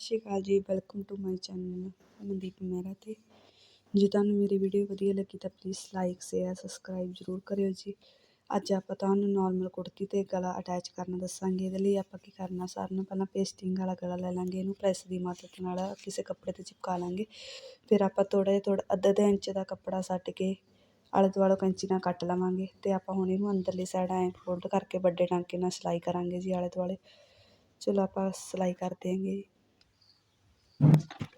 ਸਤਿ ਸ਼੍ਰੀ ਅਕਾਲ ਜੀ welcome to my channel Mandeep Mehra ਤੇ। ਜੇ ਤੁਹਾਨੂੰ ਮੇਰੀ ਵੀਡੀਓ ਵਧੀਆ ਲੱਗੀ ਤਾਂ ਪਲੀਜ਼ ਲਾਈਕ ਸ਼ੇਅਰ ਸਬਸਕ੍ਰਾਈਬ ਜ਼ਰੂਰ ਕਰਿਓ ਜੀ। ਅੱਜ ਆਪਾਂ ਤੁਹਾਨੂੰ ਨਾਰਮਲ ਕੁੜਤੀ ਤੇ ਗਲਾ ਅਟੈਚ ਕਰਨਾ ਦੱਸਾਂਗੇ। ਇਹਦੇ ਲਈ ਆਪਾਂ ਕੀ ਕਰਨਾ, ਸਾਰਿਆਂ ਨੂੰ ਪਹਿਲਾਂ ਪੇਸਟਿੰਗ ਵਾਲਾ ਗਲਾ ਲੈ ਲਾਂਗੇ। ਇਹਨੂੰ ਪ੍ਰੈਸ ਦੀ ਮਦਦ ਨਾਲ ਕਿਸੇ ਕੱਪੜੇ ਤੇ ਚਿਪਕਾ ਲਾਂਗੇ। ਫਿਰ ਆਪਾਂ ਥੋੜ੍ਹਾ ਜਿਹਾ ਥੋੜਾ ਅੱਧਾ ਅੱਧਾ ਇੰਚ ਦਾ ਕੱਪੜਾ ਸੱਟ ਕੇ ਆਲੇ ਦੁਆਲੇ ਕੈਂਚੀ ਨਾਲ ਕੱਟ ਲਵਾਂਗੇ ਤੇ ਆਪਾਂ ਹੁਣ ਇਹਨੂੰ ਅੰਦਰਲੀ ਸਾਈਡ ਐਂ ਫੋਲਡ ਕਰਕੇ ਵੱਡੇ ਟਾਂਕੇ ਨਾਲ ਸਿਲਾਈ ਕਰਾਂਗੇ ਜੀ ਆਲੇ ਦੁਆਲੇ। ਚਲੋ ਆਪਾਂ ਸਿਲਾਈ ਕਰ ਦਿਆਂਗੇ। Thank you.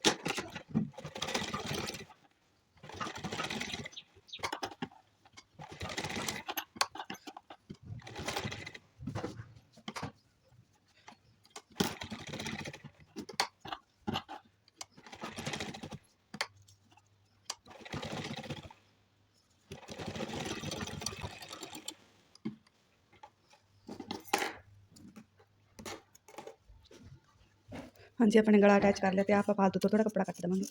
ਹਾਂਜੀ, ਆਪਣੇ ਗਲਾ ਅਟੈਚ ਕਰ ਲਿਆ ਤੇ ਆਪਾਂ ਫਾਲਤੂ ਤੋਂ ਥੋੜਾ ਕੱਪੜਾ ਕੱਟ ਦੇਵਾਂਗੇ।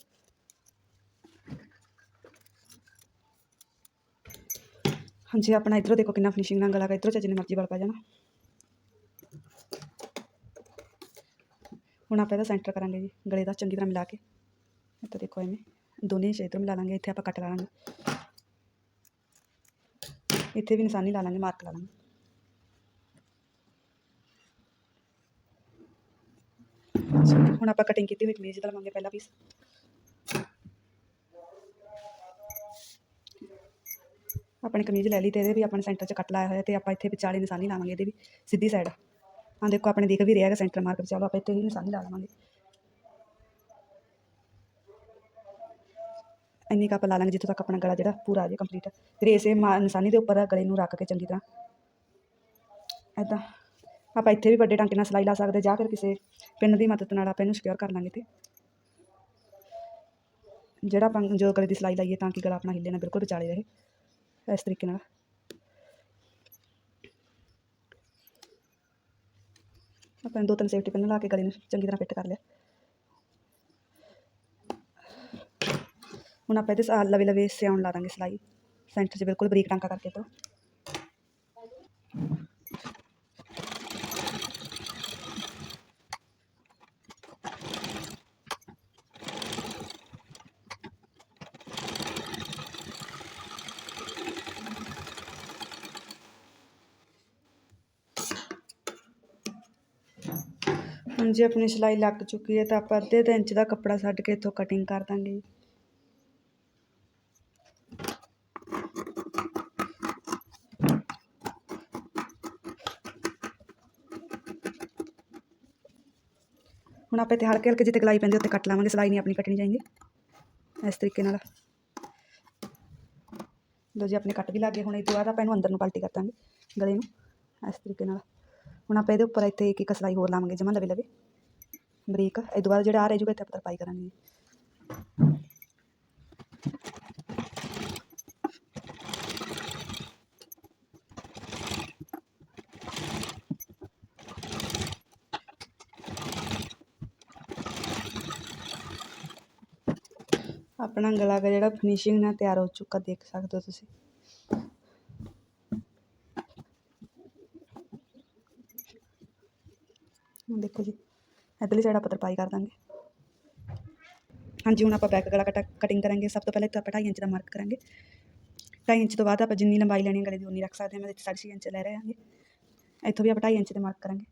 ਹਾਂਜੀ, ਆਪਣਾ ਇਧਰੋਂ ਦੇਖੋ ਕਿੰਨਾ ਫਿਨਿਸ਼ਿੰਗ ਨਾਲ ਗਲਾ ਗਾ, ਇਧਰੋਂ ਜਿੰਨੇ ਮਰਜ਼ੀ ਵਾਲ ਪੈ ਜਾਣਾ। ਹੁਣ ਆਪਾਂ ਇਹਦਾ ਸੈਂਟਰ ਕਰਾਂਗੇ ਜੀ, ਗਲੇ ਦਾ ਚੰਗੀ ਤਰ੍ਹਾਂ ਮਿਲਾ ਕੇ। ਇੱਥੇ ਦੇਖੋ ਐਵੇਂ, ਦੋਨੇ ਹਿੱਸੇ ਇੱਧਰੋਂ ਮਿਲਾ ਲਾਂਗੇ, ਇੱਥੇ ਆਪਾਂ ਕੱਟ ਲਾ ਲਾਂਗੇ ਇੱਥੇ ਵੀ ਨਿਸ਼ਾਨੀ ਲਾ ਲਾਂਗੇ ਮਾਰਕ ਲਾ ਲਾਂਗੇ। ਹੁਣ ਆਪਾਂ ਕਟਿੰਗ ਕੀਤੀ ਹੋਈ ਕਮੀਜ਼ ਦਾ ਲਵਾਂਗੇ ਪਹਿਲਾ ਪੀਸ ਆਪਣੀ ਕਮੀਜ਼ ਲੈ ਲਈ ਤੇ ਇਹਦੇ ਵੀ ਆਪਣੇ ਸੈਂਟਰ 'ਚ ਕੱਟ ਲਾਇਆ ਹੋਇਆ ਤੇ ਆਪਾਂ ਇੱਥੇ ਵਿਚਾਲੇ ਨਿਸ਼ਾਨੀ ਲਾਵਾਂਗੇ ਇਹਦੇ ਵੀ, ਸਿੱਧੀ ਸਾਈਡ ਹਾਂ ਦੇਖੋ, ਆਪਣੇ ਦਿਖ ਵੀ ਰਿਹਾ ਹੈਗਾ ਸੈਂਟਰ ਮਾਰਕ ਚਲੋ ਆਪਾਂ ਇੱਥੇ ਹੀ ਨਿਸ਼ਾਨੀ ਲਾ ਲਵਾਂਗੇ। ਇੰਨੀ ਕੱਪ ਲਾ ਲਾਂਗੇ ਜਿੱਥੋਂ ਤੱਕ ਆਪਣਾ ਗਲਾ ਜਿਹੜਾ ਪੂਰਾ ਆ ਜਾਏ ਕੰਪਲੀਟ ਫਿਰ ਇਸੇ ਮਾ- ਨਿਸ਼ਾਨੀ ਦੇ ਉੱਪਰ ਗਲੇ ਨੂੰ ਰੱਖ ਕੇ ਚੰਗੀ ਤਰ੍ਹਾਂ। ਐਦਾਂ ਆਪਾਂ ਇੱਥੇ ਵੀ ਵੱਡੇ ਟਾਂਕੇ ਨਾਲ ਸਿਲਾਈ ਲਾ ਸਕਦੇ, ਜਾਂ ਫਿਰ ਕਿਸੇ ਪਿੰਨ ਦੀ ਮਦਦ ਨਾਲ ਆਪਾਂ ਇਹਨੂੰ ਸਿਕਿਉਰ ਕਰ ਲਾਂਗੇ ਤੇ ਜਿਹੜਾ ਆਪਾਂ ਜੋ ਗਲੇ ਦੀ ਸਿਲਾਈ ਲਾਈਏ ਤਾਂ ਕਿ ਗਲਾ ਆਪਣਾ ਹਿੱਲੇ ਨਾ ਬਿਲਕੁਲ ਵਿਚਾਲੇ ਰਹੇ, ਇਸ ਤਰੀਕੇ ਨਾਲ। ਆਪਾਂ ਦੋ ਤਿੰਨ ਸੇਫਟੀ ਪਿੰਨ ਲਾ ਕੇ ਗਲੇ ਨੂੰ ਚੰਗੀ ਤਰ੍ਹਾਂ ਫਿੱਟ ਕਰ ਲਿਆ। ਹੁਣ ਆਪਾਂ ਇਹਦੇ ਸ- ਲਵੇ ਲਵੇ ਸਿਆਉਣ ਲਾ ਦਾਂਗੇ ਸਿਲਾਈ। ਸੈਂਟਰ 'ਚ ਬਿਲਕੁਲ ਬਰੀਕ ਟਾਂਕਾ ਕਰਕੇ ਤੋਂ ਹੁਣ ਜੇ ਆਪਣੀ ਸਿਲਾਈ ਲੱਗ ਚੁੱਕੀ ਹੈ ਤਾਂ ਆਪਾਂ ਅੱਧੇ ਅੱਧੇ ਇੰਚ ਦਾ ਕੱਪੜਾ ਛੱਡ ਕੇ ਇੱਥੋਂ ਕਟਿੰਗ ਕਰ ਦਾਂਗੇ। ਹੁਣ ਆਪਾਂ ਇੱਥੇ ਹਲਕੇ ਹਲਕੇ ਜਿੱਤੇ ਗਲਾਈ ਪੈਂਦੀ ਉੱਤੇ ਕੱਟ ਲਾਵਾਂਗੇ, ਸਿਲਾਈ ਨਹੀਂ ਆਪਣੀ ਕੱਟਣੀ ਚਾਹੀਦੀ ਇਸ ਤਰੀਕੇ ਨਾਲ। ਲੋ ਜੀ, ਆਪਣੇ ਕੱਟ ਵੀ ਲੱਗ ਗਏ, ਹੁਣ ਇਹ ਤੋਂ ਬਾਅਦ ਆਪਾਂ ਇਹਨੂੰ ਅੰਦਰ ਨੂੰ ਪਲਟੀ ਕਰ ਦਾਂਗੇ ਗਲੇ ਨੂੰ, ਇਸ ਤਰੀਕੇ ਨਾਲ। ਹੁਣ ਆਪਾਂ ਇਹਦੇ ਉੱਪਰ ਇੱਥੇ ਇੱਕ ਇੱਕ ਸਿਲਾਈ ਹੋਰ ਲਾਵਾਂਗੇ, ਜਮਾਂ ਲਵੇ ਲਵੇ। ਬਰੀਕ, ਇਹ ਤੋਂ ਬਾਅਦ ਜਿਹੜਾ ਆ ਰਹਿ ਜੂਗਾ ਇੱਥੇ ਆਪਾਂ ਤਰਪਾਈ ਕਰਾਂਗੇ। ਆਪਣਾ ਗਲਾ ਗਾ ਜਿਹੜਾ ਫਿਨਿਸ਼ਿੰਗ ਨਾਲ ਤਿਆਰ ਹੋ ਚੁੱਕਾ, ਦੇਖ ਸਕਦੇ ਹੋ ਤੁਸੀਂ। ਦੇਖੋ ਜੀ, ਇੱਧਰਲੀ ਸਾਈਡ ਆਪਾਂ ਤਰਪਾਈ ਕਰ ਦਾਂਗੇ। ਹਾਂਜੀ, ਹੁਣ ਆਪਾਂ ਬੈਕ ਗਲਾ ਕਟ ਕਟਿੰਗ ਕਰਾਂਗੇ। ਸਭ ਤੋਂ ਪਹਿਲਾਂ ਇੱਥੇ ਆਪਾਂ 2.5 ਇੰਚ ਦਾ ਮਾਰਕ ਕਰਾਂਗੇ। 2.5 ਇੰਚ ਤੋਂ ਬਾਅਦ ਆਪਾਂ ਜਿੰਨੀ ਲੰਬਾਈ ਲੈਣੀ ਹੈ, ਗਲੇ ਦੀ ਉਨੀ ਰੱਖ ਸਕਦੇ ਹਾਂ। ਮੈਂ ਇੱਥੇ 6.5 ਇੰਚ ਲੈ ਰਹੇ ਹਾਂਗੇ। ਇੱਥੋਂ ਵੀ ਆਪਾਂ 2.5 ਇੰਚ ਦੇ ਮਾਰਕ ਕਰਾਂਗੇ।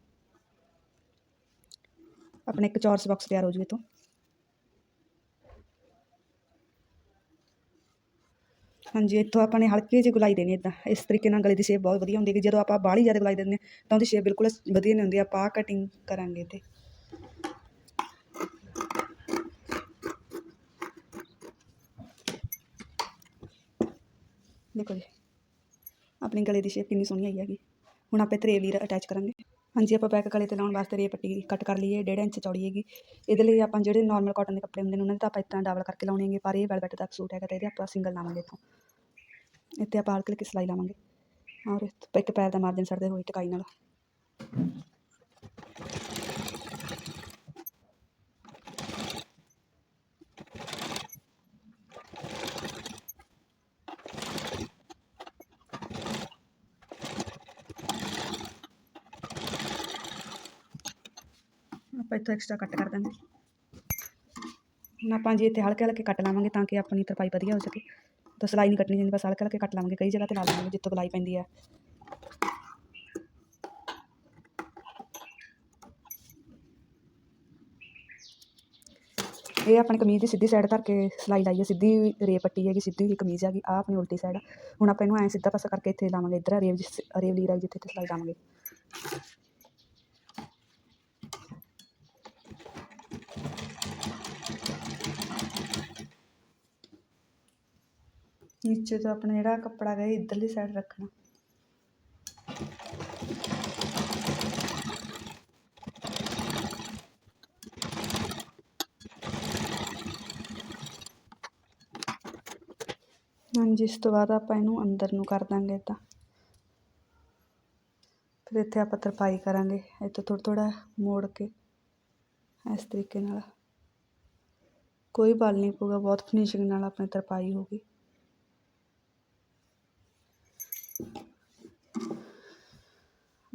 ਆਪਣਾ ਇੱਕ ਚੌਰਸ ਬਾਕਸ ਤਿਆਰ ਹੋ ਜੂ ਇੱਥੋਂ। ਹਾਂਜੀ, ਇੱਥੋਂ ਆਪਾਂ ਨੇ ਹਲਕੀ ਜਿਹੀ ਗੁਲਾਈ ਦੇਣੀ ਇਦਾਂ ਇਸ ਤਰੀਕੇ ਨਾਲ ਗਲੇ ਦੀ ਸ਼ੇਪ ਬਹੁਤ ਵਧੀਆ ਹੁੰਦੀ ਹੈ ਜਦੋਂ ਆਪਾਂ ਬਾਹਲੀ ਜ਼ਿਆਦਾ ਗੁਲਾਈ ਦਿੰਦੇ ਹਾਂ, ਤਾਂ ਉਹਦੀ ਸ਼ੇਪ ਬਿਲਕੁਲ ਵਧੀਆ ਨਹੀਂ ਹੁੰਦੀ। ਆਪਾਂ ਕਟਿੰਗ ਕਰਾਂਗੇ ਤੇ ਦੇਖੋ ਜੀ, ਆਪਣੀ ਗਲੇ ਦੀ ਸ਼ੇਪ ਕਿੰਨੀ ਸੋਹਣੀ ਆਈ ਹੈਗੀ। ਹੁਣ ਆਪਾਂ ਇੱਥੇ ਰੇਵ ਅਟੈਚ ਕਰਾਂਗੇ। ਹਾਂਜੀ, ਆਪਾਂ ਬੈਕ ਗਲੇ ਤੇ ਲਾਉਣ ਵਾਸਤੇ ਰੇ ਪੱਟੀ ਕੱਟ ਕਰ ਲਈਏ, ਡੇਢ ਇੰਚ ਚੌੜੀ ਹੈਗੀ। ਇਹਦੇ ਲਈ ਆਪਾਂ ਜਿਹੜੇ ਨਾਰਮਲ ਕਾਟਨ ਦੇ ਕੱਪੜੇ ਹੁੰਦੇ ਨੇ, ਉਹਨਾਂ ਦੇ ਤਾਂ ਆਪਾਂ ਇਤਾਂ ਡਬਲ ਕਰਕੇ ਲਾਉਣੇ ਹੈਗੇ, ਪਰ ਇਹ ਵੈਲਵੈਟ ਦਾ ਸੂਟ ਹੈਗਾ ਤੇ ਇਹਦੇ ਆਪਾਂ ਸਿੰਗਲ ਲਾਵਾਂਗੇ ਇੱਥੋਂ। ਇੱਥੇ ਆਪਾਂ ਹਲਕੀ ਹਲਕੀ ਸਿਲਾਈ ਲਾਵਾਂਗੇ। ਔਰ ਇੱਕ ਪੈਰ ਦਾ ਮਾਰਜਨ ਛੱਡਦੇ ਹੋਏ ਟਕਾਈ ਨਾਲ। ਆਪਾਂ ਇੱਥੋਂ ਐਕਸਟਰਾ ਕੱਟ ਕਰ ਦਾਂਗੇ ਹੁਣ ਆਪਾਂ ਜੀ ਇੱਥੇ ਹਲਕੇ ਹਲਕੇ ਕੱਟ ਲਾਵਾਂਗੇ ਤਾਂ ਕਿ ਆਪਣੀ ਤਰਪਾਈ ਵਧੀਆ ਹੋ ਸਕੇ। ਤਾਂ ਸਿਲਾਈ ਨਹੀਂ ਕੱਟਣੀ ਜਾਂਦੀ ਬਸ ਹਲਕੇ ਹਲਕੇ ਕੱਟ ਲਾਵਾਂਗੇ, ਕਈ ਜਗ੍ਹਾ ਤੇ ਲਾ ਲਾਵਾਂਗੇ ਜਿੱਥੋਂ ਗਲਾਈ ਪੈਂਦੀ ਹੈ ਇਹ ਆਪਣੀ ਕਮੀਜ਼ ਦੀ ਸਿੱਧੀ ਸਾਈਡ ਧਰ ਕੇ ਸਿਲਾਈ ਲਾਈ ਹੈ ਸਿੱਧੀ ਰੇ ਪੱਟੀ ਹੈਗੀ, ਸਿੱਧੀ ਹੀ ਕਮੀਜ਼ ਹੈਗੀ ਆ ਆਪਣੀ ਉਲਟੀ ਸਾਈਡ ਹੁਣ ਆਪਾਂ ਇਹਨੂੰ ਐਂ ਸਿੱਧਾ ਪਾਸਾ ਕਰਕੇ ਇੱਥੇ ਲਾਵਾਂਗੇ, ਇੱਧਰ ਰੇਵ ਜਿਸ ਰੇਵ ਲੀਰਾ ਜਿੱਥੇ ਤੇ ਸਿਲਾਈ ਲਾਵਾਂਗੇ। ਨੀਚੇ ਤੋਂ ਆਪਣਾ ਜਿਹੜਾ ਕੱਪੜਾ ਹੈ ਇੱਧਰਲੀ ਸਾਈਡ ਰੱਖਣਾ। ਹਾਂਜੀ, ਇਸ ਤੋਂ ਬਾਅਦ ਆਪਾਂ ਇਹਨੂੰ ਅੰਦਰ ਨੂੰ ਕਰ ਦਾਂਗੇ ਤਾਂ ਫਿਰ ਇੱਥੇ ਆਪਾਂ ਤਰਪਾਈ ਕਰਾਂਗੇ, ਇੱਥੇ ਥੋੜ੍ਹਾ ਥੋੜ੍ਹਾ ਮੋੜ ਕੇ, ਇਸ ਤਰੀਕੇ ਨਾਲ। ਕੋਈ ਬਲ ਨਹੀਂ ਪਊਗਾ, ਬਹੁਤ ਫਿਨਿਸ਼ਿੰਗ ਨਾਲ ਆਪਣੀ ਤਰਪਾਈ ਹੋਊਗੀ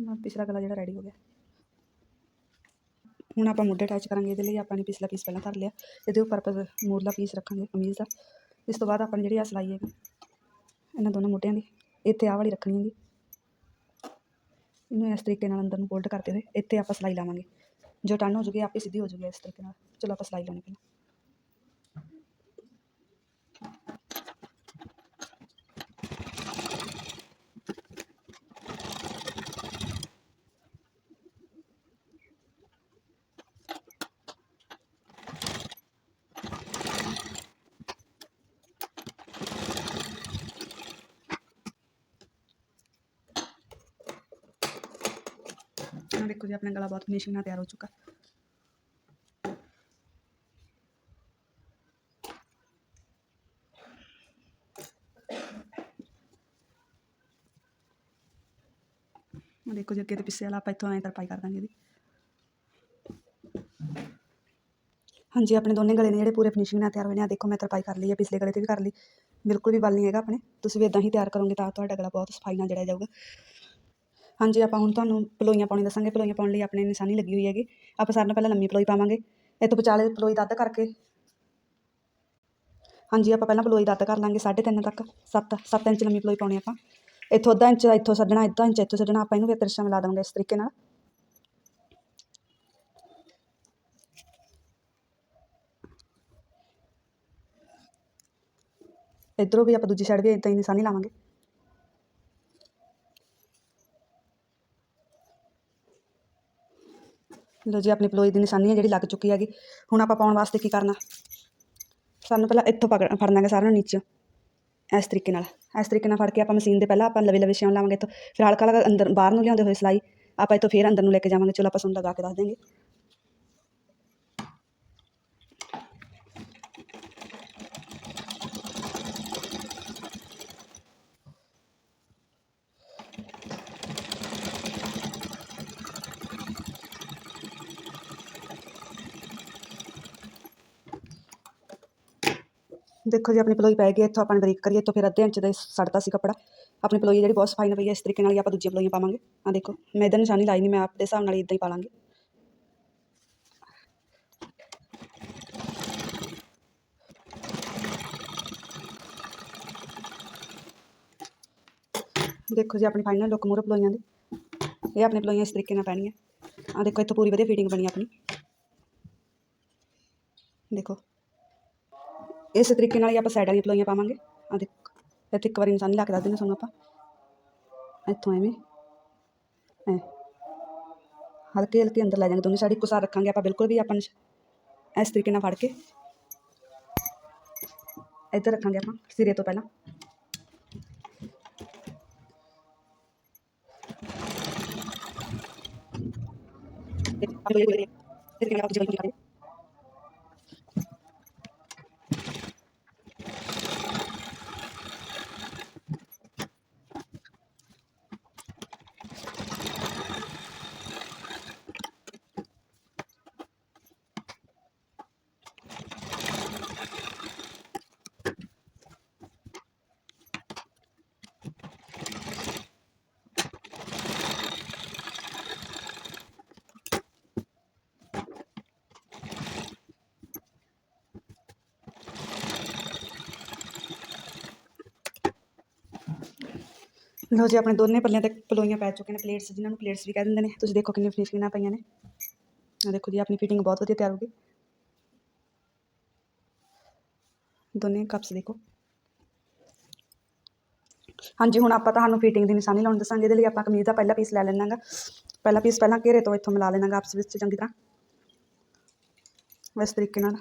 ਹੁਣ ਪਿਛਲਾ ਗਲਾ ਜਿਹੜਾ ਰੈਡੀ ਹੋ ਗਿਆ। ਹੁਣ ਆਪਾਂ ਮੋਢੇ ਅਟੈਚ ਕਰਾਂਗੇ, ਇਹਦੇ ਲਈ ਆਪਾਂ ਨੇ ਪਿਛਲਾ ਪੀਸ ਪਹਿਲਾਂ ਧਰ ਲਿਆ, ਇਹਦੇ ਉੱਪਰ ਆਪਾਂ ਮੂਰਲਾ ਪੀਸ ਰੱਖਾਂਗੇ, ਕਮੀਜ਼ ਦਾ। ਇਸ ਤੋਂ ਬਾਅਦ ਆਪਾਂ ਜਿਹੜੀ ਆ ਸਿਲਾਈ ਹੈਗੀ, ਇਹਨਾਂ ਦੋਨਾਂ ਮੋਢਿਆਂ ਦੀ, ਇੱਥੇ ਆਹ ਵਾਲੀ ਰੱਖਣੀ ਹੈਗੀ। ਇਹਨੂੰ ਇਸ ਤਰੀਕੇ ਨਾਲ ਅੰਦਰ ਨੂੰ ਫੋਲਡ ਕਰਦੇ ਹੋਏ ਇੱਥੇ ਆਪਾਂ ਸਿਲਾਈ ਲਾਵਾਂਗੇ। ਜੋ ਟਰਨ ਹੋ ਜੂਗੀ, ਆਪੇ ਸਿੱਧੀ ਹੋ ਜੂਗੀ ਇਸ ਤਰੀਕੇ ਨਾਲ। ਚਲੋ ਆਪਾਂ ਸਿਲਾਈ ਲਾਉਣੀ ਪਹਿਲਾਂ ਆਹ ਦੇਖੋ ਜੀ, ਆਪਣਾ ਗਲਾ ਬਹੁਤ ਫਿਨਿਸ਼ਿੰਗ ਨਾਲ ਤਿਆਰ ਹੋ ਚੁੱਕਾ। ਆਹ ਦੇਖੋ ਜੀ, ਅੱਗੇ ਤੇ ਪਿੱਛੇ ਵਾਲਾ ਆਪਾਂ ਇੱਥੋਂ ਐਂ ਤਰਪਾਈ ਕਰ ਦਾਂਗੇ ਇਹਦੀ ਹਾਂਜੀ, ਆਪਣੇ ਦੋਨੇ ਗਲੇ ਨੇ ਜਿਹੜੇ ਪੂਰੇ ਫਿਨਿਸ਼ਿੰਗ ਨਾਲ ਤਿਆਰ ਹੋਏ ਨੇ ਆ ਦੇਖੋ ਮੈਂ ਤਰਪਾਈ ਕਰ ਲਈ ਹੈ ਪਿਛਲੇ ਗਲੇ ਤੇ ਵੀ ਕਰ ਲਈ। ਬਿਲਕੁਲ ਵੀ ਬਲ ਨਹੀਂ ਹੈਗਾ ਆਪਣੇ। ਤੁਸੀਂ ਵੀ ਇਦਾਂ ਹੀ ਤਿਆਰ ਕਰੋਗੇ ਤਾਂ ਤੁਹਾਡਾ ਗਲਾ ਬਹੁਤ ਸਫ਼ਾਈ ਨਾਲ ਜੜਿਆ ਜਾਊਗਾ। ਹਾਂਜੀ, ਆਪਾਂ ਹੁਣ ਤੁਹਾਨੂੰ ਪਲੋਈਆਂ ਪਾਉਣੀ ਦੱਸਾਂਗੇ। ਪਲੋਈਆਂ ਪਾਉਣ ਲਈ ਆਪਣੇ ਨਿਸ਼ਾਨੀ ਲੱਗੀ ਹੋਈ ਹੈਗੀ। ਆਪਾਂ ਸਾਰਿਆਂ ਨਾਲ ਪਹਿਲਾਂ ਲੰਮੀ ਪਲੋਈ ਪਾਵਾਂਗੇ। ਇੱਥੋਂ ਵਿਚਾਲੇ ਪਲੋਈ ਦੱਦ ਕਰਕੇ। ਹਾਂਜੀ, ਆਪਾਂ ਪਹਿਲਾਂ ਪਲੋਈ ਦੱਦ ਕਰ ਲਾਂਗੇ 3.5 ਤੱਕ। 7 7 ਇੰਚ ਲੰਮੀ ਪਲੋਈ ਪਾਉਣੀ ਆਪਾਂ। ਇੱਥੋਂ ਅੱਧਾ ਇੰਚ, ਇੱਥੋਂ ਛੱਡਣਾ ਅੱਧਾ ਇੰਚ, ਇੱਥੋਂ ਛੱਡਣਾ ਆਪਾਂ ਇਹਨੂੰ ਫਿਰ ਤਿਰਛਾ ਮਿਲਾ ਦਵਾਂਗੇ ਇਸ ਤਰੀਕੇ ਨਾਲ। ਇੱਧਰੋਂ ਵੀ ਆਪਾਂ ਦੂਜੀ ਸਾਈਡ ਵੀ ਇੱਦਾਂ ਹੀ ਨਿਸ਼ਾਨੀ ਲਾਵਾਂਗੇ। ਲੋ ਜੀ, ਆਪਣੀ ਪਲੋਈ ਦੀ ਨਿਸ਼ਾਨੀ ਹੈ ਜਿਹੜੀ ਲੱਗ ਚੁੱਕੀ ਹੈਗੀ। ਹੁਣ ਆਪਾਂ ਪਾਉਣ ਵਾਸਤੇ ਕੀ ਕਰਨਾ? ਸਾਨੂੰ ਪਹਿਲਾਂ ਇੱਥੋਂ ਪਕੜ, ਫੜਨਾ ਹੈ ਸਾਰਿਆਂ ਨੂੰ ਨੀਚੇ। ਇਸ ਤਰੀਕੇ ਨਾਲ। ਇਸ ਤਰੀਕੇ ਨਾਲ ਫੜ ਕੇ ਆਪਾਂ ਮਸ਼ੀਨ ਦੇ ਪਹਿਲਾਂ ਆਪਾਂ ਲਵੇ ਲਵੇ ਸਿਉਣ ਲਾਵਾਂਗੇ ਇੱਥੋਂ। ਫਿਰ ਹਲਕਾ ਹਲਕਾ ਅੰਦਰ ਬਾਹਰ ਨੂੰ ਲਿਆਉਂਦੇ ਹੋਏ ਸਿਲਾਈ। ਆਪਾਂ ਇੱਥੋਂ ਫਿਰ ਅੰਦਰ ਨੂੰ ਲੈ ਕੇ ਜਾਵਾਂਗੇ। ਚਲੋ ਆਪਾਂ ਤੁਹਾਨੂੰ ਲਗਾ ਕੇ ਦੱਸ ਦੇਂਗੇ ਦੇਖੋ ਜੀ, ਆਪਣੀ ਪਲੋਈ ਪੈ ਗਈ, ਇੱਥੋਂ ਆਪਾਂ ਬਰੀਕ ਕਰੀਏ, ਇੱਥੋਂ ਫਿਰ ਅੱਧੇ ਇੰਚ ਦਾ ਸੜਦਾ ਸੀ ਕੱਪੜਾ। ਆਪਣੀ ਪਲੋਈ ਜਿਹੜੀ ਬਹੁਤ ਸਫ਼ਾਈ ਨਾਲ ਪਈ ਹੈ ਇਸ ਤਰੀਕੇ ਨਾਲ ਹੀ ਆਪਾਂ ਦੂਜੀਆਂ ਪਲੋਈਆਂ ਪਾਵਾਂਗੇ। ਆ ਦੇਖੋ, ਮੈਂ ਇਧਰ ਨਿਸ਼ਾਨੀ ਲਾਈ ਨਹੀਂ ਮੈਂ ਆਪਦੇ ਹਿਸਾਬ ਨਾਲ ਇਦਾਂ ਹੀ ਪਾ ਲਾਂਗੇ ਦੇਖੋ ਜੀ, ਆਪਣੀ ਫਾਈਨਲ ਲੁੱਕ ਮੂਰੇ ਪਲੋਈਆਂ ਦੀ। ਇਹ ਆਪਣੀ ਪਲੋਈਆਂ ਇਸ ਤਰੀਕੇ ਨਾਲ ਪੈਣੀਆਂ। ਆ ਦੇਖੋ, ਇੱਥੋਂ ਪੂਰੀ ਵਧੀਆ ਫਿਟਿੰਗ ਬਣੀ ਆਪਣੀ। ਦੇਖੋ। ਇਸ ਤਰੀਕੇ ਨਾਲ ਹੀ ਆਪਾਂ ਸਾਈਡਾਂ ਦੀਆਂ ਪਲੋਈਆਂ ਪਾਵਾਂਗੇ ਆ ਦੇਖੋ ਇੱਥੇ ਇੱਕ ਵਾਰੀ ਨਿਸ਼ਾਨੀ ਲਾ ਕੇ ਦੱਸ ਦਿੰਦੇ ਤੁਹਾਨੂੰ ਆਪਾਂ ਇੱਥੋਂ ਐਵੇਂ ਐ ਹਲਕੇ ਹਲਕੇ ਅੰਦਰ ਲੈ ਜਾਵਾਂਗੇ ਦੋਨੇ ਸਾਈਡ ਇੱਕੋ ਸਾਰ ਰੱਖਾਂਗੇ ਆਪਾਂ ਬਿਲਕੁਲ ਵੀ ਆਪਾਂ ਨਿਸ਼- ਇਸ ਤਰੀਕੇ ਨਾਲ ਫੜ ਕੇ ਇੱਧਰ ਰੱਖਾਂਗੇ ਆਪਾਂ ਸਿਰੇ ਤੋਂ ਪਹਿਲਾਂ ਇਹ ਆਪਾਂ ਇਹ ਤਰੀਕੇ ਨਾਲ ਆਪਾਂ ਜਿਵੇਂ ਲੋ ਜੀ, ਆਪਣੇ ਦੋਨੇ ਪੱਲਿਆਂ ਤੇ ਪਲੋਈਆਂ ਪੈ ਚੁੱਕੇ ਨੇ ਪਲੇਟਸ ਜਿਨ੍ਹਾਂ ਨੂੰ ਪਲੇਟਸ ਵੀ ਕਹਿ ਦਿੰਦੇ ਨੇ। ਤੁਸੀਂ ਦੇਖੋ ਕਿੰਨੀ ਫਿਨਿਸ਼ਿੰਗ ਨਾਲ ਪਈਆਂ ਨੇ। ਆ ਦੇਖੋ ਜੀ, ਆਪਣੀ ਫਿਟਿੰਗ ਬਹੁਤ ਵਧੀਆ ਤਿਆਰ ਹੋ ਗਈ। ਦੋਨੇ ਕੱਪਸ ਦੇਖੋ। ਹਾਂਜੀ, ਹੁਣ ਆਪਾਂ ਤੁਹਾਨੂੰ ਫਿਟਿੰਗ ਦੀ ਨਿਸ਼ਾਨੀ ਲਾਉਣ ਦੱਸਾਂਗੇ। ਇਹਦੇ ਲਈ ਆਪਾਂ ਕਮੀਜ਼ ਦਾ ਪਹਿਲਾ ਪੀਸ ਲੈ ਲੈਣਾ ਗਾ ਪਹਿਲਾ ਪੀਸ ਪਹਿਲਾਂ ਘੇਰੇ ਤੋਂ ਇੱਥੋਂ ਮਿਲਾ ਲੈਣਾ ਗਾ ਆਪਸ ਵਿੱਚ, ਚੰਗੀ ਤਰ੍ਹਾਂ। ਇਸ ਤਰੀਕੇ ਨਾਲ।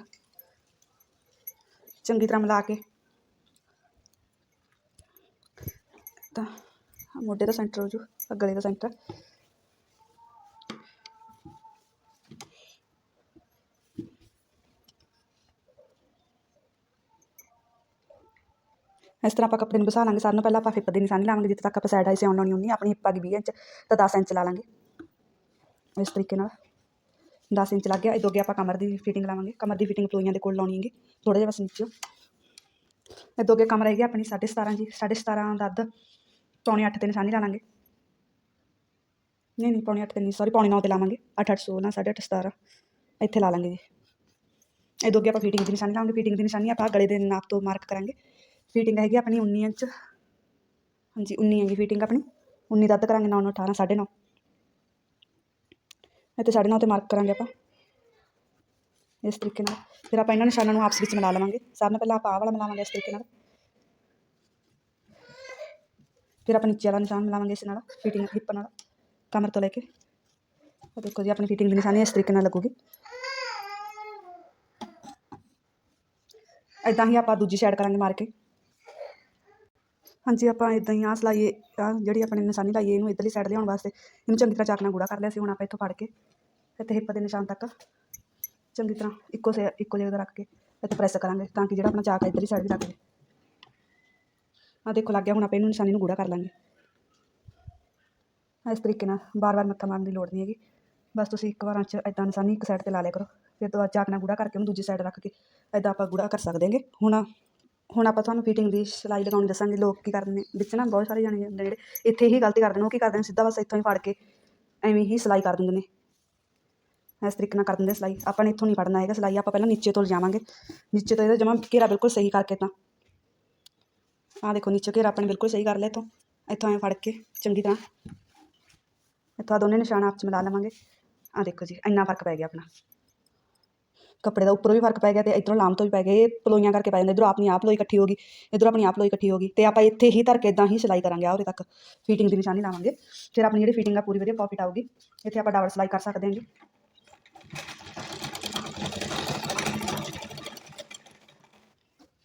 ਚੰਗੀ ਤਰ੍ਹਾਂ ਮਿਲਾ ਕੇ ਤਾਂ ਆਹ ਮੋਢੇ ਦਾ ਸੈਂਟਰ ਹੋ ਜੂ ਆਹ ਗਲੇ ਦਾ ਸੈਂਟਰ ਇਸ ਤਰ੍ਹਾਂ ਆਪਾਂ ਕੱਪੜੇ ਨੂੰ ਬਸਾ ਲਾਂਗੇ, ਸਾਰਿਆਂ ਨੂੰ ਪਹਿਲਾਂ ਆਪਾਂ ਹਿੱਪ ਦੀ ਨਿਸ਼ਾਨੀ ਲਾਵਾਂਗੇ, ਜਿੱਥੇ ਤੱਕ ਆਪਾਂ ਸਾਈਡ ਆਈ ਸਿਉਣ ਲਾਉਣੀ ਹੁੰਦੀ ਆ, ਆਪਣੀ ਹਿੱਪ ਆ ਗਈ 20 ਇੰਚ, ਤਾਂ 10 ਇੰਚ ਲਾ ਲਾਂਗੇ। ਇਸ ਤਰੀਕੇ ਨਾਲ 10 ਇੰਚ ਲੱਗ ਗਿਆ, ਇਹ ਅੱਗੇ ਆਪਾਂ ਕਮਰ ਦੀ ਫਿਟਿੰਗ ਲਾਵਾਂਗੇ। ਕਮਰ ਦੀ ਫਿਟਿੰਗ ਪਲੋਈਆਂ ਦੇ ਕੋਲ ਲਾਉਣੀ ਹੈਗੀ ਥੋੜਾ ਜਿਹਾ ਬਸ ਨੀਚੇ। ਇਹ ਅੱਗੇ ਕਮਰ ਹੈਗੀ ਆਪਣੀ 17.5 ਜੀ 17.5 ਦਾ ਅੱਧ। ਪੌਣੇ 8 ਤੇ ਨਿਸ਼ਾਨੀ ਲਾ ਲਾਂਗੇ। ਨਹੀਂ ਨਹੀਂ, ਪੌਣੇ 8 ਤੇ ਨਹੀਂ ਸੌਰੀ ਪੌਣੇ 9 ਤੇ ਲਾਵਾਂਗੇ। 8 8 16 8.5 17 ਇੱਥੇ ਲਾ ਲਾਂਗੇ ਜੀ। ਇਹ ਅੱਗੇ ਆਪਾਂ ਫਿਟਿੰਗ ਦੀ ਨਿਸ਼ਾਨੀ ਲਾਵਾਂਗੇ। ਫਿਟਿੰਗ ਦੀ ਨਿਸ਼ਾਨੀ ਆਪਾਂ ਗਲੇ ਦੇ ਨਾਪ ਤੋਂ ਮਾਰਕ ਕਰਾਂਗੇ। ਫਿਟਿੰਗ ਹੈਗੀ ਆਪਣੀ 19 ਇੰਚ। ਹਾਂਜੀ 19 ਹੈਗੀ ਫਿਟਿੰਗ ਆਪਣੀ। 19 ਦਾ ਅੱਧ ਕਰਾਂਗੇ 9 9 18 9.5 ਇੱਥੇ 9.5 ਤੇ ਮਾਰਕ ਕਰਾਂਗੇ ਆਪਾਂ। ਇਸ ਤਰੀਕੇ ਨਾਲ। ਫਿਰ ਆਪਾਂ ਇਹਨਾਂ ਨਿਸ਼ਾਨਾਂ ਨੂੰ ਆਪਸ ਵਿੱਚ ਮਿਲਾ ਲਵਾਂਗੇ। ਸਾਰਿਆਂ ਨਾਲ ਪਹਿਲਾਂ ਆਪਾਂ ਆਹ ਵਾਲਾ ਮਿਲਾਵਾਂਗੇ ਇਸ ਤਰੀਕੇ ਨਾਲ। ਫਿਰ ਆਪਾਂ ਨੀਚੇ ਵਾਲਾ ਨਿਸ਼ਾਨ ਮਿਲਾਵਾਂਗੇ ਇਸ ਨਾਲ ਫਿਟਿੰਗ ਹਿੱਪ ਨਾਲ, ਕਮਰ ਤੋਂ ਲੈ ਕੇ। ਉਹ ਦੇਖੋ ਜੀ, ਆਪਣੀ ਫਿਟਿੰਗ ਦੀ ਨਿਸ਼ਾਨੀ ਇਸ ਤਰੀਕੇ ਨਾਲ ਲੱਗੂਗੀ। ਇਦਾਂ ਹੀ ਆਪਾਂ ਦੂਜੀ ਸਾਈਡ ਕਰਾਂਗੇ ਮਾਰ ਕੇ। ਹਾਂਜੀ, ਆਪਾਂ ਇਦਾਂ ਹੀ ਆਹ ਸਿਲਾਈ ਜਿਹੜੀ ਆਪਣੇ ਨਿਸ਼ਾਨੀ ਲਾਈਏ, ਇਹਨੂੰ ਇੱਧਰਲੀ ਸਾਈਡ ਲਿਆਉਣ ਵਾਸਤੇ। ਇਹਨੂੰ ਚੰਗੀ ਤਰ੍ਹਾਂ ਚਾਕ ਨਾਲ ਗੂੜਾ ਕਰ ਲਿਆ ਸੀ, ਹੁਣ ਆਪਾਂ ਇੱਥੋਂ ਫੜ ਕੇ, ਇੱਥੇ ਹਿੱਪ ਦੇ ਨਿਸ਼ਾਨ ਤੱਕ। ਚੰਗੀ ਤਰ੍ਹਾਂ ਇੱਕੋ ਸੇ, ਇੱਕੋ ਜਗ੍ਹਾ ਤੇ ਰੱਖ ਕੇ, ਇੱਥੇ ਪ੍ਰੈਸ ਕਰਾਂਗੇ, ਤਾਂ ਕਿ ਜਿਹੜਾ ਆਪਣਾ ਚਾਕ ਹੈ ਇੱਧਰਲੀ ਸਾਈਡ ਵੀ ਲੱਗ ਜਾਵੇ। ਆਹ ਦੇਖੋ, ਲੱਗ ਗਿਆ ਹੁਣ ਆਪਾਂ ਇਹਨੂੰ ਨਿਸ਼ਾਨੀ ਨੂੰ ਗੂੜਾ ਕਰ ਲਾਂਗੇ। ਇਸ ਤਰੀਕੇ ਨਾਲ ਬਾਰ-ਬਾਰ ਮੱਥਾ ਮਾਰਨ ਦੀ ਲੋੜ ਨਹੀਂ ਹੈਗੀ। ਬਸ ਤੁਸੀਂ ਇੱਕ ਵਾਰ 'ਚ ਇਦਾਂ ਨਿਸ਼ਾਨੀ ਇੱਕ ਸਾਈਡ ਤੇ ਲਾ ਲਿਆ ਕਰੋ, ਫਿਰ ਤੋਂ ਬਾਅਦ ਚਾਕ ਨਾਲ ਗੂੜਾ ਕਰਕੇ ਉਹਨੂੰ ਦੂਜੀ ਸਾਈਡ ਰੱਖ ਕੇ ਇਦਾਂ ਆਪਾਂ ਗੂੜਾ ਕਰ ਸਕਦੇ ਹਾਂਗੇ। ਹੁਣ ਹੁਣ ਆਪਾਂ ਤੁਹਾਨੂੰ ਫਿਟਿੰਗ ਦੀ ਸਿਲਾਈ ਲਗਾਉਣੀ ਦੱਸਾਂਗੇ, ਲੋਕ ਕੀ ਕਰਦੇ ਨੇ, ਵਿੱਚ ਨਾ ਬਹੁਤ ਸਾਰੇ ਜਾਣੇ ਹੁੰਦੇ ਜਿਹੜੇ ਇੱਥੇ ਹੀ ਗਲਤੀ ਕਰਦੇ ਨੇ, ਉਹ ਕੀ ਕਰਦੇ ਨੇ, ਸਿੱਧਾ ਬਸ ਇੱਥੋਂ ਹੀ ਫੜ ਕੇ ਐਵੇਂ ਹੀ ਸਿਲਾਈ ਕਰ ਦਿੰਦੇ ਨੇ। ਇਸ ਤਰੀਕੇ ਨਾਲ ਕਰ ਦਿੰਦੇ ਸਿਲਾਈ। ਆਪਾਂ ਨੇ ਇੱਥੋਂ ਨਹੀਂ ਫੜਨਾ ਹੈਗਾ, ਸਿਲਾਈ ਆਪਾਂ ਪਹਿਲਾਂ ਨੀਚੇ ਤੋਂ ਲਿਜਾਵਾਂਗੇ। ਨੀਚੇ ਤੋਂ ਇਹਦਾ ਜਮਾ ਘੇਰਾ ਬਿਲਕੁਲ ਸਹੀ ਕਰਕੇ ਤਾਂ। ਆਹ ਦੇਖੋ, ਨੀਚੇ ਘੇਰਾ ਆਪਾਂ ਨੇ ਬਿਲਕੁਲ ਸਹੀ ਕਰ ਲਿਆ ਇੱਥੋਂ। ਇੱਥੋਂ ਐਂ ਫੜ ਕੇ, ਚੰਗੀ ਤਰ੍ਹਾਂ। ਇੱਥੋਂ ਆਹ ਦੋਨੇ ਨਿਸ਼ਾਨ ਆਪ 'ਚ ਮਿਲਾ ਲਵਾਂਗੇ। ਆਹ ਦੇਖੋ ਜੀ, ਇੰਨਾ ਫ਼ਰਕ ਪੈ ਗਿਆ ਆਪਣਾ। ਕੱਪੜੇ ਦਾ ਉੱਪਰੋਂ ਵੀ ਫ਼ਰਕ ਪੈ ਗਿਆ ਤੇ ਇਧਰੋਂ ਲਾਮ ਤੋਂ ਵੀ ਪੈ ਗਿਆ। ਇਹ ਪਲੋਈਆਂ ਕਰਕੇ ਪੈ ਜਾਂਦਾ। ਇਧਰੋਂ ਆਪਣੀ ਆਪ ਲੋਈ ਇਕੱਠੀ ਹੋ ਗਈ, ਇਧਰੋਂ ਆਪਣੀ ਆਪ ਲੋਈ ਇਕੱਠੀ ਹੋ ਗਈ ਤੇ ਆਪਾਂ ਇੱਥੇ ਹੀ ਧਰ ਕੇ ਇਦਾਂ ਹੀ ਸਿਲਾਈ ਕਰਾਂਗੇ, ਆਹ ਉਰੇ ਤੱਕ। ਫਿਟਿੰਗ ਦੀ ਨਿਸ਼ਾਨੀ ਲਾਵਾਂਗੇ। ਫਿਰ ਆਪਣੀ ਜਿਹੜੀ ਫਿਟਿੰਗ ਆ ਪੂਰੀ ਵਧੀਆ ਪ੍ਰੋਫਿਟ ਆਊਗੀ। ਇੱਥੇ ਆਪਾਂ ਡਬਲ ਸਿਲਾਈ ਕਰ ਸਕਦੇ ਹਾਂਗੇ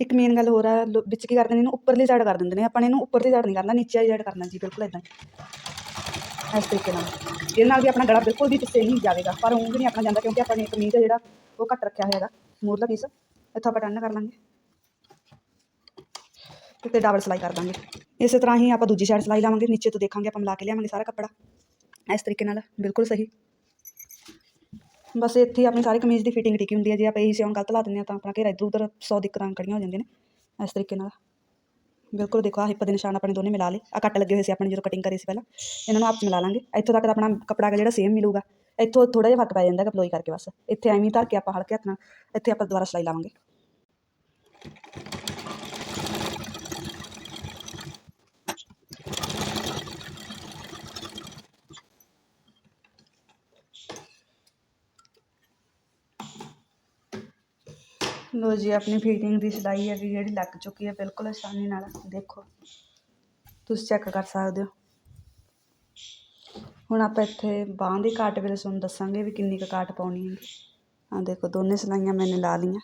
ਇੱਕ ਮੇਨ ਗੱਲ ਹੋਰ ਆ, ਲੋ- ਵਿੱਚ ਕੀ ਕਰਦੇ ਨੇ, ਇਹਨੂੰ ਉੱਪਰਲੀ ਸਾਈਡ ਕਰ ਦਿੰਦੇ ਨੇ। ਆਪਾਂ ਨੇ ਇਹਨੂੰ ਉੱਪਰਲੀ ਸਾਈਡ ਨਹੀਂ ਕਰਨਾ ਨੀਚੇ ਵਾਲੀ ਸਾਈਡ ਕਰਨਾ ਜੀ, ਬਿਲਕੁਲ ਇਦਾਂ ਇਸ ਤਰੀਕੇ ਨਾਲ। ਇਹਦੇ ਨਾਲ ਵੀ ਆਪਣਾ ਗਲਾ ਬਿਲਕੁਲ ਵੀ ਪਿੱਛੇ ਨਹੀਂ ਜਾਵੇਗਾ, ਪਰ ਉਂਝ ਨਹੀਂ ਆਪਣਾ ਜਾਂਦਾ, ਕਿਉਂਕਿ ਆਪਾਂ ਨੇ ਕਮੀਜ਼ ਆ ਜਿਹੜਾ ਉਹ ਘੱਟ ਰੱਖਿਆ ਹੋਇਆ ਹੈਗਾ, ਮੂਰਲਾ ਪੀਸ ਇੱਥੋਂ ਆਪਾਂ ਟਰਨ ਕਰ ਲਾਂਗੇ। ਤੇ ਡਬਲ ਸਿਲਾਈ ਕਰ ਦਾਂਗੇ। ਇਸੇ ਤਰ੍ਹਾਂ ਹੀ ਆਪਾਂ ਦੂਜੀ ਸਾਈਡ ਸਿਲਾਈ ਲਾਵਾਂਗੇ, ਨੀਚੇ ਤੋਂ ਦੇਖਾਂਗੇ, ਆਪਾਂ ਮਿਲਾ ਕੇ ਲਿਆਵਾਂਗੇ ਸਾਰਾ ਕੱਪੜਾ। ਇਸ ਤਰੀਕੇ ਨਾਲ, ਬਿਲਕੁਲ ਸਹੀ। ਬਸ ਇੱਥੇ ਆਪਣੀ ਸਾਰੀ ਕਮੀਜ਼ ਦੀ ਫਿਟਿੰਗ ਟਿਕੀ ਹੁੰਦੀ ਹੈ, ਜੇ ਆਪਾਂ ਇਹੀ ਸਿਉਣ ਗਲਤ ਲਾ ਦਿੰਦੇ ਹਾਂ ਤਾਂ ਆਪਣਾ ਘੇਰਾ ਇੱਧਰ ਉੱਧਰ ਸੌ ਦਿੱਕਤਾਂ ਖੜੀਆਂ ਹੋ ਜਾਂਦੀਆਂ ਨੇ, ਇਸ ਤਰੀਕੇ ਨਾਲ। ਬਿਲਕੁਲ ਦੇਖੋ, ਆਹ ਹਿੱਪ ਦੇ ਨਿਸ਼ਾਨ ਆਪਣੇ ਦੋਨੇ ਮਿਲਾ ਲਏ। ਆ ਕੱਟ ਲੱਗੇ ਹੋਏ ਸੀ ਆਪਣੇ ਜਦੋਂ ਕਟਿੰਗ ਕਰੀ ਸੀ ਪਹਿਲਾਂ, ਇਹਨਾਂ ਨੂੰ ਆਪ ਮਿਲਾ ਲਾਂਗੇ। ਇੱਥੋਂ ਤੱਕ ਤਾਂ ਆਪਣਾ ਕੱਪੜਾ ਹੈਗਾ ਜਿਹੜਾ ਸੇਮ ਮਿਲੂਗਾ। ਇੱਥੋਂ ਥੋੜਾ ਜਿਹਾ ਫ਼ਰਕ ਪੈ ਜਾਂਦਾ ਕਪਲੋਈ ਕਰਕੇ ਬਸ। ਇੱਥੇ ਐਵੇਂ ਧਰ ਕੇ ਆਪਾਂ ਹਲਕੇ ਹੱਥ ਨਾਲ, ਇੱਥੇ ਆਪਾਂ ਦੁਬਾਰਾ ਸਿਲਾਈ ਲਾਵਾਂਗੇ। ਲੋ ਜੀ, ਆਪਣੀ ਫਿਟਿੰਗ ਦੀ ਸਿਲਾਈ ਹੈ ਜਿਹੜੀ ਲੱਗ ਚੁੱਕੀ ਹੈ, ਬਿਲਕੁਲ ਆਸਾਨੀ ਨਾਲ ਦੇਖੋ। ਤੁਸੀਂ ਚੈੱਕ ਕਰ ਸਕਦੇ ਹੋ। ਹੁਣ ਆਪਾਂ ਇੱਥੇ ਬਾਂਹ ਦੀ ਕਾਟ ਵੇਲੇ ਤੁਹਾਨੂੰ ਦੱਸਾਂਗੇ ਵੀ ਕਿੰਨੀ ਕੁ ਕਾਟ ਪਾਉਣੀ ਹੈ। ਆ ਦੇਖੋ, ਦੋਨੇ ਸਿਲਾਈਆਂ ਮੈਨੇ ਲਾ ਲਈਆਂ।